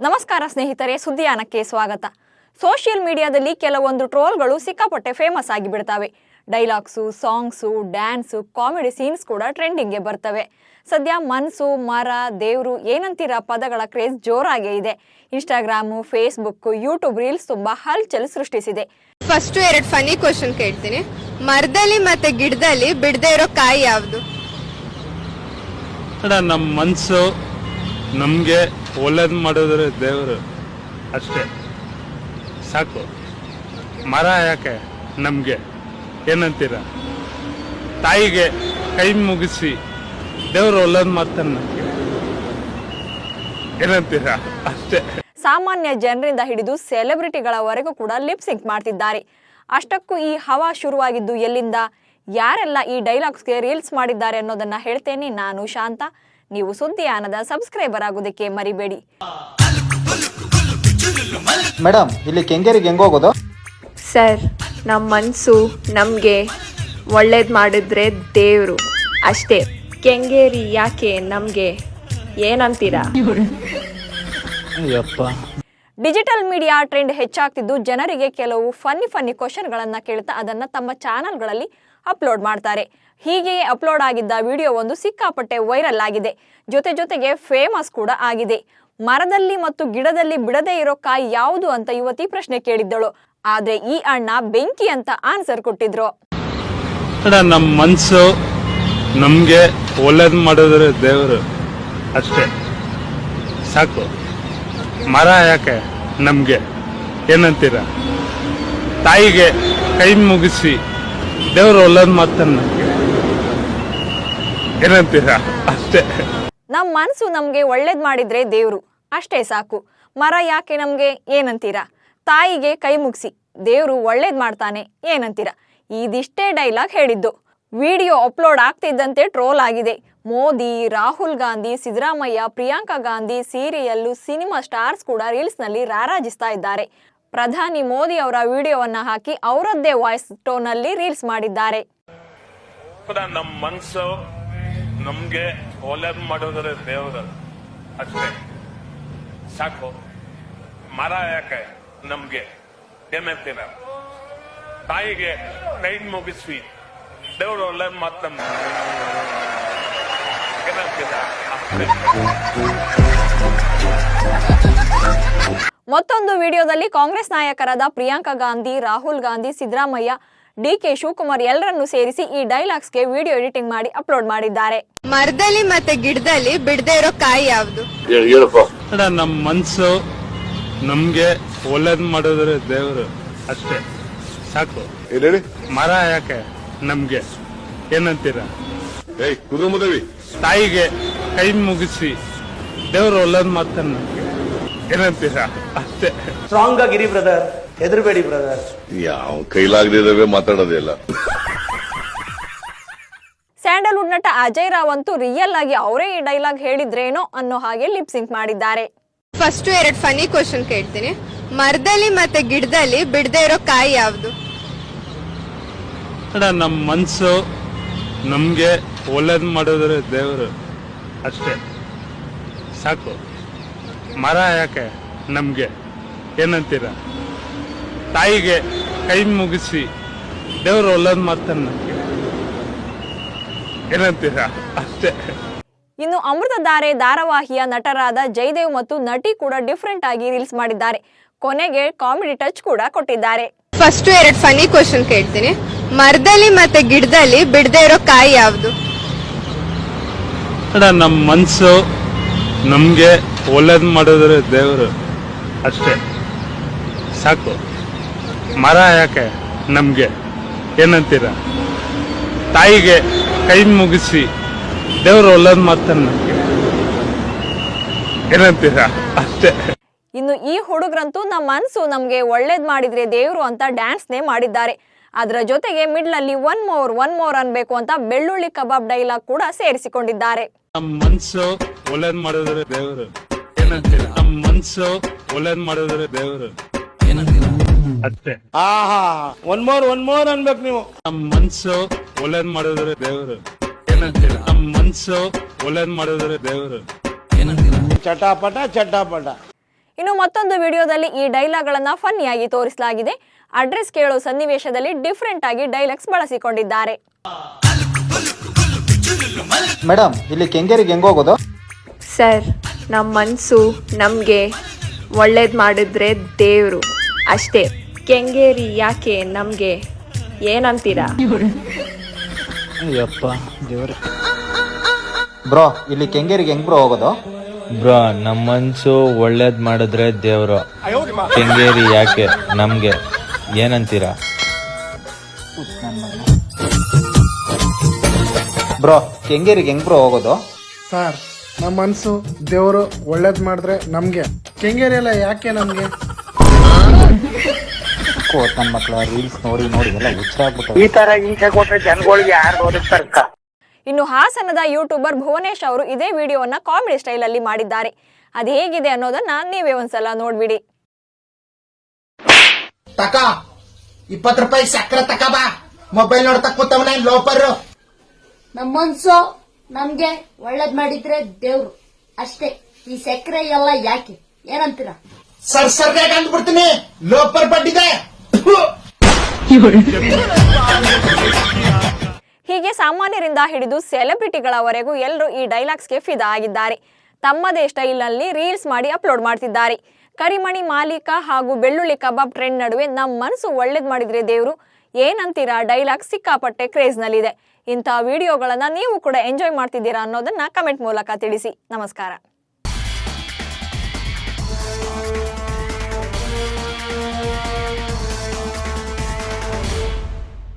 ನಮಸ್ಕಾರ ಸ್ನೇಹಿತರೆ ಸುದ್ದಿಯಾನಕ್ಕೆ ಸ್ವಾಗತ. ಸೋಷಿಯಲ್ ಮೀಡಿಯಾದಲ್ಲಿ ಕೆಲವೊಂದು ಟ್ರೋಲ್ಗಳು ಸಿಕ್ಕಾಪಟ್ಟೆ ಫೇಮಸ್ ಆಗಿ ಬಿಡ್ತವೆ dialogues songs dance comedy scenes ಕೂಡ ಟ್ರೆಂಡಿಂಗ್ಗೆ ಬರ್ತವೆ. ಸದ್ಯ ಮನ್ಸು ಮರ ದೇವರು ಏನಂತೀರ ಪದಗಳ ಕ್ರೇಜ್ ಜೋರಾಗೇ ಇದೆ. ಇನ್ಸ್ಟಾಗ್ರಾಮು ಫೇಸ್ಬುಕ್ ಯೂಟ್ಯೂಬ್ ರೀಲ್ಸ್ ತುಂಬಾ ಹಲ್ಚಲ್ ಸೃಷ್ಟಿಸಿದೆ. ಫಸ್ಟ್ ಎರಡು ಫನಿ ಕ್ವಶನ್ ಕೇಳ್ತೀನಿ. ಮರದಲ್ಲಿ ಮತ್ತೆ ಗಿಡದಲ್ಲಿ ಬಿಡದೆ ಇರೋ ಕಾಯಿ ಯಾವುದು? ನಮ್ಮ ಮನಸ್ಸು ನಮಗೆ ಒಳ್ಳೇದು ಮಾಡಿದ್ರೆ ದೇವರು ಅಷ್ಟೇ. ಸಾಕು. ಮರ ಯಾಕೆ ನಮಗೆ? ಏನಂತೀರ? ತಾಯಿಗೆ ಕೈ ಮುಗಿಸಿ ದೇವರು ಒಳ್ಳೇದು ಮಾಡ್ತಾನೆ ನಮಗೆ. ಏನಂತೀರ? ಅಷ್ಟೇ. ಸಾಮಾನ್ಯ ಜನರಿಂದ ಹಿಡಿದು ಸೆಲೆಬ್ರಿಟಿಗಳವರೆಗೂ ಕೂಡ ಲಿಪ್ ಸಿಂಕ್ ಮಾಡ್ತಿದ್ದಾರೆ. ಅಷ್ಟಕ್ಕೂ ಈ ಹವಾ ಶುರುವಾಗಿದ್ದು ಎಲ್ಲಿಂದ? ಯಾರೆಲ್ಲ ಈ ಡೈಲಾಗ್ಸ್ಗೆ ರೀಲ್ಸ್ ಮಾಡಿದ್ದಾರೆ ಅನ್ನೋದನ್ನ ಹೇಳ್ತೇನೆ ನಾನು ಶಾಂತ. ನೀವು ಸುದ್ದಿಯಾನದ ಸಬ್ಸ್ಕ್ರೈಬರ್ ಆಗೋದಕ್ಕೆ ಮರಿಬೇಡಿ. ಮೇಡಮ್ ಇಲ್ಲಿ ಕೆಂಗೇರಿಗೆ ಹೆಂಗ್ ಹೋಗೋದು? ಸರ್ ನಮ್ಮ ಮನಸ್ಸು ನಮಗೆ ಒಳ್ಳೇದು ಮಾಡಿದ್ರೆ ದೇವ್ರು ಅಷ್ಟೇ. ಕೆಂಗೇರಿ ಯಾಕೆ ನಮಗೆ ಏನಂತೀರಾ? ಅಯ್ಯಪ್ಪ. ಡಿಜಿಟಲ್ ಮೀಡಿಯಾ ಟ್ರೆಂಡ್ ಹೆಚ್ಚಾಗ್ತಿದ್ದು ಜನರಿಗೆ ಕೆಲವು ಫನ್ನಿ ಫನ್ನಿ ಕ್ವಶನ್ಗಳನ್ನ ಕೇಳ್ತಾ ಅದನ್ನ ತಮ್ಮ ಚಾನಲ್ಗಳಲ್ಲಿ ಅಪ್ಲೋಡ್ ಮಾಡ್ತಾರೆ. ಹೀಗೆಯೇ ಅಪ್ಲೋಡ್ ಆಗಿದ್ದ ವಿಡಿಯೋ ಒಂದು ಸಿಕ್ಕಾಪಟ್ಟೆ ವೈರಲ್ ಆಗಿದೆ. ಜೊತೆ ಜೊತೆಗೆ ಫೇಮಸ್ ಕೂಡ ಆಗಿದೆ. ಮರದಲ್ಲಿ ಮತ್ತು ಗಿಡದಲ್ಲಿ ಬಿಡದೇ ಇರೋ ಕಾಯಿ ಯಾವುದು ಅಂತ ಯುವತಿ ಪ್ರಶ್ನೆ ಕೇಳಿದ್ದಳು. ಆದ್ರೆ ಈ ಅಣ್ಣ ಬೆಂಕಿ ಅಂತ ಆನ್ಸರ್ ಕೊಟ್ಟಿದ್ರು. ನಮ್ಮ ಮನಸ್ಸು ನಮಗೆ ಒಳ್ಳೇದ್ ಮಾಡಿದ್ರೆ ದೇವರು ಅಷ್ಟೇ. ಸಾಕು. ಮರ ಯಾಕೆ ನಮಗೆ? ಏನಂತೀರ? ತಾಯಿಗೆ ಕೈ ಮುಗಿಸಿ ದೇವರು ಒಳ್ಳೇದ್ ಮಾಡ್ತಾನೆ ನಮಗೆ. ಏನಂತೀರ? ಅಷ್ಟೇ. ನಮ್ ಮನ್ಸು ನಮ್ಗೆ ಒಳ್ಳೇದ್ ಮಾಡಿದ್ರೆ ದೇವ್ರು. ಅಷ್ಟೇ ಸಾಕು. ಮರ ಯಾಕೆ ನಮ್ಗೆ ಏನಂತೀರಾ? ತಾಯಿಗೆ ಕೈ ಮುಗಿಸಿ. ದೇವ್ರು ಒಳ್ಳೇದ್ ಮಾಡ್ತಾನೆ ಏನಂತೀರಾ? ಇದಿಷ್ಟೇ ಡೈಲಾಗ್ ಹೇಳಿದ್ದು. ವಿಡಿಯೋ ಅಪ್ಲೋಡ್ ಆಗ್ತಿದ್ದಂತೆ ಟ್ರೋಲ್ ಆಗಿದೆ. Modi Rahul Gandhi Siddaramaiah Priyanka Gandhi serial cinema stars ಕೂಡ ರೀಲ್ಸ್ನಲ್ಲಿ ರಾರಾಜಿಸ್ತಾ ಇದ್ದಾರೆ. ಪ್ರಧಾನಿ ಮೋದಿ ಅವರ ವಿಡಿಯೋವನ್ನ ಹಾಕಿ ಅವರದ್ದೇ ವಾಯ್ಸ್ ಟೋನಲ್ಲಿ ರೀಲ್ಸ್ ಮಾಡಿದ್ದಾರೆ. ನಮ್ಗೆ ಒಳ್ಳೇದು ಮಾಡೋದ್ರೆ ದೇವರು ಅಷ್ಟೇ. ಸಾಕು. ಮರ ಯಾಕೆ? ನಮ್ಗೆ. ಏನಂತೀರ ತಾಯಿಗೆ ಕೈ ಮುಗಿಸ್ವಿ. ದೇವರು ಒಳ್ಳೇದು ಮಾತ್ರ ಮತ್ತೊಂದು ವಿಡಿಯೋದಲ್ಲಿ ಕಾಂಗ್ರೆಸ್ ನಾಯಕರಾದ ಪ್ರಿಯಾಂಕಾ ಗಾಂಧಿ, ರಾಹುಲ್ ಗಾಂಧಿ, ಸಿದ್ದರಾಮಯ್ಯ ಡಿಕೆ ಶಿವಕುಮಾರ್ ಎಲ್ಲರನ್ನೂ ಸೇರಿಸಿ ಈ ಡೈಲಾಗ್ಸ್ಗೆ ವಿಡಿಯೋ ಎಡಿಟಿಂಗ್ ಮಾಡಿ ಅಪ್ಲೋಡ್ ಮಾಡಿದ್ದಾರೆ. ಮರದಲ್ಲಿ ಮತ್ತೆ ಗಿಡದಲ್ಲಿ ಬಿಡದೆ ಇರೋ ಕಾಯಿ ಯಾವ್ದು? ಅಣ್ಣ ನಮ್ಮ ಮನಸು ನಮಗೆ ಒಳ್ಳೇದು ಮಾಡಿದ್ರೆ ದೇವರು ಅಷ್ಟೇ. ಸಾಕು. ಮರ ಯಾಕೆ ನಮ್ಗೆ? ಏನಂತೀರಾ? ತಾಯಿಗೆ ಕೈ ಮುಗಿಸಿ ದೇವರು ಒಳ್ಳೇದ್ ಮಾಡ್ತಾನೆ ಏನಂತೀರಾ ಏನಂತೀರ? ಅಷ್ಟೇ. ಸ್ಟ್ರಾಂಗ್ ಆಗಿರಿ ಬ್ರದರ್ ಹೆದರ್ಬೇಡಿ ಬ್ರದರ್ ಯಾವ ಕೈಲಾಗದೇ ಮಾತಾಡೋದೇ ಇಲ್ಲ. ಸ್ಯಾಂಡಲ್ವುಡ್ ನಟ ಅಜಯ್ ರಾವ್ ಅಂತೂ ರಿಯಲ್ ಆಗಿ ಅವರೇ ಈ ಡೈಲಾಗ್ ಹೇಳಿದ್ರೇನೋ ಅನ್ನೋ ಹಾಗೆ ಲಿಪ್ ಸಿಂಕ್ ಮಾಡಿದ್ದಾರೆ. ಫಸ್ಟ್ ಎರಡು ಫನಿ ಕ್ವಶನ್ ಕೇಳ್ತೀನಿ. ಮರದಲ್ಲಿ ಮತ್ತೆ ಗಿಡದಲ್ಲಿ ಬಿಡದೆ ಇರೋ ಕಾಯಿ ಯಾವ್ದು? ನಮ್ ನಮ್ಮ ಮನ್ಸು ನಮಗೆ ಒಳ್ಳೇದು ಮಾಡಿದ್ರೆ ದೇವರು ಅಷ್ಟೇ. ಸಾಕು. ಮರ ಯಾಕೆ ನಮ್ಗೆ? ಏನಂತೀರ? ತಾಯಿಗೆ ಕೈ ಮುಗಿಸಿ ದೇವರು ಒಳ್ಳೇದು ಮಾಡ್ತಾನೆ. ಏನಂತೀರಾ? ಅಷ್ಟೇ. ಇನ್ನು ಅಮೃತಧಾರೆ ಧಾರಾವಾಹಿಯ ನಟರಾದ ಜಯದೇವ್ ಮತ್ತು ನಟಿ ಕೂಡ ಡಿಫ್ರೆಂಟ್ ಆಗಿ ರೀಲ್ಸ್ ಮಾಡಿದ್ದಾರೆ. ಕೊನೆಗೆ ಕಾಮಿಡಿ ಟಚ್ ಕೂಡ ಕೊಟ್ಟಿದ್ದಾರೆ. ಫಸ್ಟ್ ಎರಡು ಫನಿ ಕ್ವಶನ್ ಕೇಳ್ತೀನಿ. ಮರದಲ್ಲಿ ಮತ್ತೆ ಗಿಡದಲ್ಲಿ ಬಿಡದೆ ಇರೋ ಕಾಯಿ ಯಾವ್ದು? ನಮ್ ನಮ್ಮ ಮನಸ್ಸು ನಮಗೆ ಒಳ್ಳೇದು ಮಾಡಿದ್ರೆ ದೇವರು ಅಷ್ಟೇ. ಸಾಕು. ಮರ ಯಾಕೆ ನಮಗೆ? ಏನಂತೀರ? ತಾಯಿಗೆ ಕೈ ಮುಗಿಸಿ ದೇವರು ಒಲ್ಲದ ಮಾಡ್ತಾನೆ ನಮಗೆ. ಏನಂತೀರ? ಅಷ್ಟೇ. ಇನ್ನು ಈ ಹುಡುಗರಂತೂ ನಮ್ಮ ಮನಸ್ಸು ನಮಗೆ ಒಳ್ಳೇದ್ ಮಾಡಿದ್ರೆ ದೇವರು ಅಂತ ಡ್ಯಾನ್ಸ್ ನೇ ಮಾಡಿದ್ದಾರೆ. ಅದರ ಜೊತೆಗೆ ಮಿಡ್ಲ್ ಅಲ್ಲಿ ಒನ್ ಮೋರ್ ಒನ್ ಮೋರ್ ಅನ್ಬೇಕು ಅಂತ ಬೆಳ್ಳುಳ್ಳಿ ಕಬಾಬ್ ಡೈಲಾಗ್ ಕೂಡ ಸೇರಿಸಿಕೊಂಡಿದ್ದಾರೆ. ನಮ್ಮ ಮನಸ್ಸು ಒಳ್ಳೇದು ಮಾಡಿದ್ರೆ ದೇವರು. ಏನಂತೀರ? ನಮ್ಮ ಮನಸ್ಸು ಒಳ್ಳೇದು ಮಾಡಿದ್ರೆ ದೇವರು. ಅಷ್ಟೇ. ಆಹಾ ಒನ್ ಮೋರ್ ಒನ್ ಮೋರ್ ಅನ್ಬೇಕು ನೀವು. ನಮ್ಮ ಮನಸ್ಸು ಒಳ್ಳೇದ್ ಮಾಡಿದ್ರೆ ದೇವರು. ಏನಂತೀರ? ನಮ್ಮ ಮನ್ಸು ಒಳ್ಳೇದ್ ಮಾಡಿದ್ರೆ ದೇವರು. ಚಟಾಪಟ ಚಟಾಪಟ. ಇನ್ನು ಮತ್ತೊಂದು ವಿಡಿಯೋದಲ್ಲಿ ಈ ಡೈಲಾಗ್ಗಳನ್ನ ಫನ್ನಿಯಾಗಿ ತೋರಿಸಲಾಗಿದೆ. ಅಡ್ರೆಸ್ ಕೇಳೋ ಸನ್ನಿವೇಶದಲ್ಲಿ ಡಿಫ್ರೆಂಟ್ ಆಗಿ ಡೈಲಾಗ್ಸ್ ಬಳಸಿಕೊಂಡಿದ್ದಾರೆ. ಮೇಡಮ್ ಇಲ್ಲಿ ಕೆಂಗೇರಿಗೆ ಹೆಂಗ್ ಹೋಗೋದು? ಸರ್ ನಮ್ಮ ಮನಸ್ಸು ನಮಗೆ ಒಳ್ಳೇದು ಮಾಡಿದ್ರೆ ದೇವರು. ಅಷ್ಟೇ. ಕೆಂಗೇರಿ ಯಾಕೆ ನಮಗೆ ಏನಂತೀರಾ? ಯಪ್ಪ ದೇವ್ರೆ. ಬ್ರೋ ಇಲ್ಲಿ ಕೆಂಗೇರಿಗೆ ಹೆಂಗ್ ಬ್ರೋ ಹೋಗೋದು? ಬ್ರೋ ನಮ್ಮ ಮನ್ಸು ಒಳ್ಳೇದ್ ಮಾಡಿದ್ರೆ ದೇವ್ರು. ಕೆಂಗೇರಿ ಯಾಕೆ ನಮ್ಗೆ ಏನಂತೀರಾ? ಬ್ರೋ ಕೆಂಗೇರಿಗೆ ಹೆಂಗ್ ಬ್ರೋ ಹೋಗೋದು? ಸರ್ ನಮ್ಮ ಮನ್ಸು ದೇವರು ಒಳ್ಳೇದ್ ಮಾಡಿದ್ರೆ ನಮಗೆ. ಕೆಂಗೇರಿ ಎಲ್ಲ ಯಾಕೆ ನಮಗೆ? ಕೋತ್ ನನ್ನ ಮಕ್ಳು ರೀಲ್ಸ್ ನೋಡಿ ನೋಡಿ ಎಲ್ಲ ಹುಚ್ಚರಾಗ್ಬಿಟ್ಟು ಇನ್ನು ಹಾಸನದ ಯೂಟ್ಯೂಬರ್ ಭುವನೇಶ್ ಅವರು ಇದೇ ವಿಡಿಯೋವನ್ನ ಕಾಮಿಡಿ ಸ್ಟೈಲ್ ಅಲ್ಲಿ ಮಾಡಿದ್ದಾರೆ. ಅದ್ ಹೇಗಿದೆ ಅನ್ನೋದನ್ನ ನೀವೇ ಒಂದ್ಸಲ ನೋಡ್ಬಿಡಿ. ತಕ ಇಪ್ಪತ್ ರೂಪಾಯಿ ಸಕ್ಕರೆ ತಕ ಬಾ. ಮೊಬೈಲ್ ನೋಡ್ತಾ ಕೂತವನ ಲೋಪರ್. ನಮ್ಮ ಮನ್ಸು ನಮ್ಗೆ ಒಳ್ಳೇದ್ ಮಾಡಿದ್ರೆ ದೇವ್ರು. ಅಷ್ಟೇ ಈ ಸಕ್ಕರೆ ಎಲ್ಲ ಯಾಕೆ? ಏನಂತೀರಾ? ಸರ್ ಸರ್ಗೆ ಅಂದ್ಬಿಡ್ತೀನಿ ಲೋಪರ್ ಬಡ್ಡಿದೆ. ಹೀಗೆ ಸಾಮಾನ್ಯರಿಂದ ಹಿಡಿದು ಸೆಲೆಬ್ರಿಟಿಗಳವರೆಗೂ ಎಲ್ಲರೂ ಈ ಡೈಲಾಗ್ಸ್ಗೆ ಫಿದಾ ಆಗಿದ್ದಾರೆ. ತಮ್ಮದೇ ಸ್ಟೈಲ್ನಲ್ಲಿ ರೀಲ್ಸ್ ಮಾಡಿ ಅಪ್ಲೋಡ್ ಮಾಡ್ತಿದ್ದಾರೆ. ಕರಿಮಣಿ ಮಾಲೀಕ ಹಾಗೂ ಬೆಳ್ಳುಳ್ಳಿ ಕಬಾಬ್ ಟ್ರೆಂಡ್ ನಡುವೆ ನಮ್ಮ ಮನಸ್ಸು ಒಳ್ಳೇದ್ ಮಾಡಿದ್ರೆ ದೇವರು, ಏನಂತೀರಾ ಡೈಲಾಗ್ ಸಿಕ್ಕಾಪಟ್ಟೆ ಕ್ರೇಜ್ನಲ್ಲಿದೆ. ಇಂಥ ವಿಡಿಯೋಗಳನ್ನ ನೀವು ಕೂಡ ಎಂಜಾಯ್ ಮಾಡ್ತಿದ್ದೀರಾ ಅನ್ನೋದನ್ನ ಕಮೆಂಟ್ ಮೂಲಕ ತಿಳಿಸಿ. ನಮಸ್ಕಾರ.